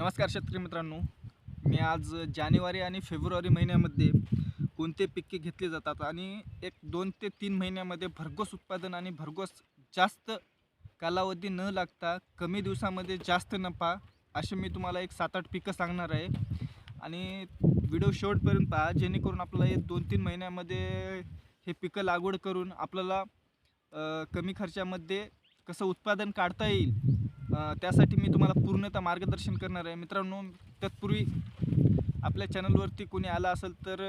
नमस्कार शेतकरी मित्रांनो. मी आज जानेवारी आणि फेब्रुवारी महिन्यामध्ये कोणते पिके घेतले जातात आणि एक दोन ते तीन महिन्यामध्ये भरघोस उत्पादन आणि भरघोस जास्त कालावधी न लागता कमी दिवसामध्ये जास्त नफा असे मी तुम्हाला एक सात आठ पिकं सांगणार आहे. आणि व्हिडिओ शेवटपर्यंत पहा जेणेकरून आपल्याला हे दोन तीन महिन्यामध्ये हे पिकं लागवड करून आपल्याला कमी खर्चामध्ये कसं उत्पादन काढता येईल त्यासाठी मी तुम्हाला पूर्णतः मार्गदर्शन करणार आहे. मित्रांनो तत्पूर्वी आपल्या चॅनलवरती कोणी आला असेल तर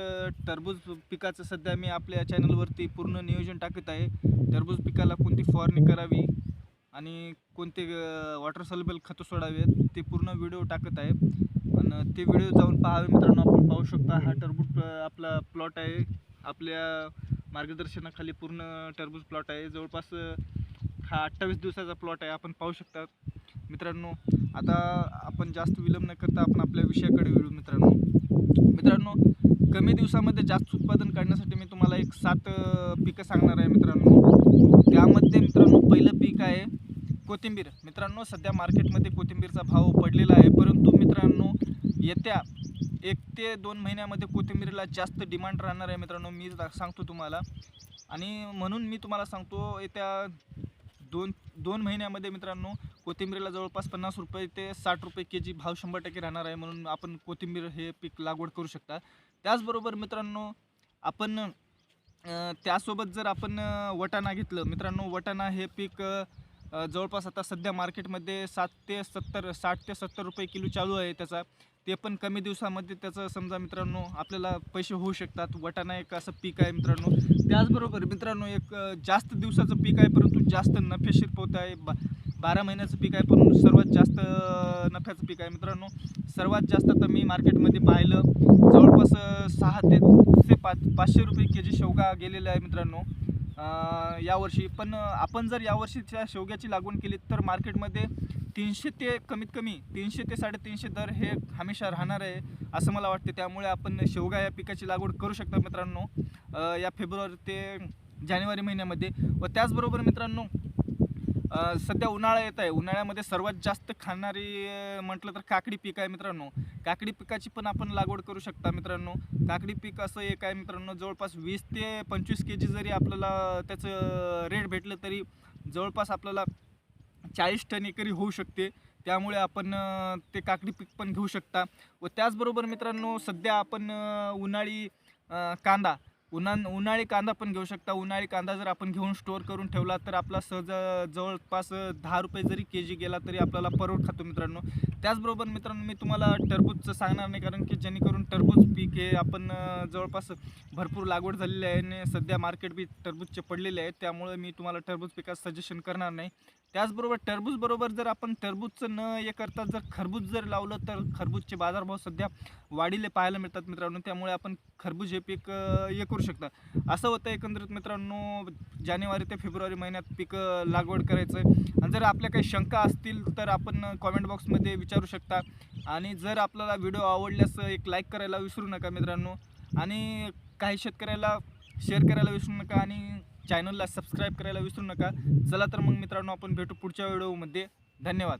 टरबूज पिकाचं सध्या मी आपल्या चॅनलवरती पूर्ण नियोजन टाकत आहे. टरबूज पिकाला कोणती फवारणी करावी आणि कोणते वॉटर सलबेल खतं सोडावेत ते पूर्ण व्हिडिओ टाकत आहे. आणि ते व्हिडिओ जाऊन पाहावे मित्रांनो. आपण पाहू शकता हा टरबूज आपला प्लॉट आहे. आपल्या मार्गदर्शनाखाली पूर्ण टरबूज प्लॉट आहे. जवळपास हा अठ्ठावीस दिवसाचा प्लॉट आहे. आपण पाहू शकता. मित्रांनो आता आपण जास्त विलंब न करता आपण आपल्या विषयाकडे विळू मित्रांनो. मित्रांनो कमी दिवसामध्ये जास्त उत्पादन काढण्यासाठी मी तुम्हाला एक सात पिकं सांगणार आहे मित्रांनो. त्यामध्ये मित्रांनो पहिलं पीक आहे कोथिंबीर. मित्रांनो सध्या मार्केटमध्ये कोथिंबीरचा भाव पडलेला आहे परंतु मित्रांनो येत्या एक ते दोन महिन्यामध्ये कोथिंबीरला जास्त डिमांड राहणार आहे मित्रांनो मी सांगतो तुम्हाला. आणि म्हणून मी तुम्हाला सांगतो येत्या दोन दोन महिन्यामध्ये मित्रांनो कोथिंबीरीला जवळपास पन्नास रुपये ते साठ रुपये के जी भाव शंभर टक्के राहणार आहे म्हणून आपण कोथिंबीर हे पीक लागवड करू शकता. त्याचबरोबर मित्रांनो आपण त्यासोबत जर आपण वटाणा घेतलं मित्रांनो वटाणा हे पीक जवळपास आता सध्या मार्केटमध्ये सात ते सत्तर साठ ते सत्तर रुपये किलो चालू आहे त्याचा. ते पण कमी दिवसामध्ये त्याचं समजा मित्रांनो आपल्याला पैसे होऊ शकतात. वटाणा एक असं पीक आहे मित्रांनो. त्याचबरोबर मित्रांनो एक जास्त दिवसाचं पीक आहे परंतु जास्त नफेशीर पोत आहे. बा बारा महिन्याचं पीक आहे परंतु सर्वात जास्त नफ्याचं पीक आहे मित्रांनो. सर्वात जास्त तर मी मार्केटमध्ये पाहिलं. जवळपास सहा ते पाच पाचशे रुपये के जी शेवगा गेलेला आहे मित्रांनो. यावर्षी पण आपण जर यावर्षी त्या शेवग्याची लागवड केली तर मार्केटमध्ये तीनशे ते कमीत कमी तीनशे ते साडेतीनशे दर हे हमेशा राहणार आहे असं मला वाटते. त्यामुळे आपण शेवगा या पिकाची लागवड करू शकता मित्रांनो या फेब्रुवारी ते जानेवारी महिन्यामध्ये. व त्याचबरोबर मित्रांनो सध्या उन्हाळा येत आहे. उन्हाळ्यामध्ये सर्वात जास्त खाणारी म्हटलं तर काकडी पीक आहे मित्रांनो. काकडी पिकाची पण आपण लागवड करू शकता मित्रांनो. काकडी पीक असं एक आहे मित्रांनो जवळपास वीस ते पंचवीस के जी जरी आपल्याला त्याचं रेट भेटलं तरी जवळपास आपल्याला चाळीस टन एकरी होऊ शकते. त्यामुळे आपण ते काकडी पीक पण घेऊ शकता. व त्याचबरोबर मित्रांनो सध्या आपण उन्हाळी कांदा उन्हा उन्हाळी कांदा पण घेऊ शकता. उन्हाळी कांदा जर आपण घेऊन स्टोअर करून ठेवला तर आपला सहज जवळपास दहा रुपये जरी के जी गेला तरी आपल्याला परवड खातो मित्रांनो. त्याचबरोबर मित्रांनो मी तुम्हाला टरबूजचं सांगणार नाही कारण की जेणेकरून टरबूज पीक हे आपण जवळपास भरपूर लागवड झालेली आहे आणि सध्या मार्केट बी टरबूजचे पडलेले आहे त्यामुळे मी तुम्हाला टरबूज पिकाचं सजेशन करणार नाही. त्याचबरोबर टरबूज बरोबर जर आपण टरबूजचं न हे करता जर खरबूज जर लावलं तर खरबूजचे बाजारभाव सध्या वाढीले पाहायला मिळतात मित्रांनो. त्यामुळे आपण खरबूज हे पीक हे करू शकता असं होतं एकंदरीत मित्रांनो जानेवारी ते फेब्रुवारी महिन्यात पीक लागवड करायचं. आहे आणि जर आपल्या काही शंका असतील तर आपण कॉमेंट बॉक्समध्ये विचारू शकता. आणि जर आपल्याला व्हिडिओ आवडल्यास एक लाईक करायला विसरू नका मित्रांनो. आणि काही शेतकऱ्याला शेअर करायला विसरू नका आणि चॅनलला सबस्क्राईब करायला विसरू नका. चला तर मग मित्रांनो आपण भेटू पुढच्या व्हिडिओमध्ये धन्यवाद.